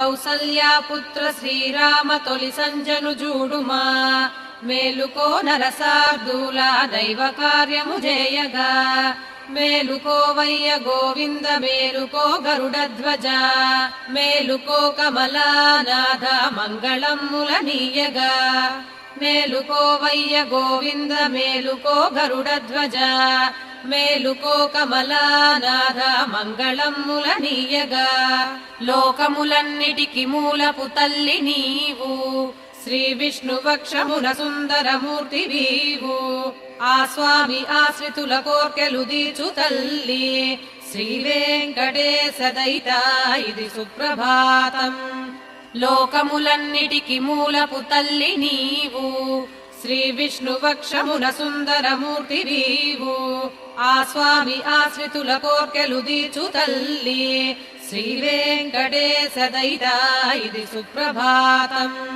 కౌసల్యాపుత్ర శ్రీరామ తొలి సంజను జూడుమా మేలుకో నరసార్దూల దైవ కార్యము జేయగా. మేలుకో వయ్య గోవింద మేలుకో గరుడధ్వజ. మేలుకో కమలానాథ మంగళమ్ముల నీయగా మేలుకోవయ్య గోవింద మేలుకో గరుడధ్వజ. మేలుకో కమలానాథ మంగళమ్ముల నీయగా. లోకములన్నిటికి మూలపు తల్లి నీవు. శ్రీ విష్ణు వక్షమున సుందరమూర్తి వీవు. ఆ స్వామి ఆశ్రితుల కోర్కెలు దీచు తల్లి. శ్రీ వెంకటేశ దైత ఇది సుప్రభాతం. లోకములన్నిటికి మూలపు తల్లి నీవు. శ్రీ విష్ణు వక్షమున సుందరమూర్తి నీవు. ఆ స్వామి ఆశ్రితుల కోర్కెలు దీచు తల్లి. శ్రీ వెంకటేశ దైత ఇది సుప్రభాతం.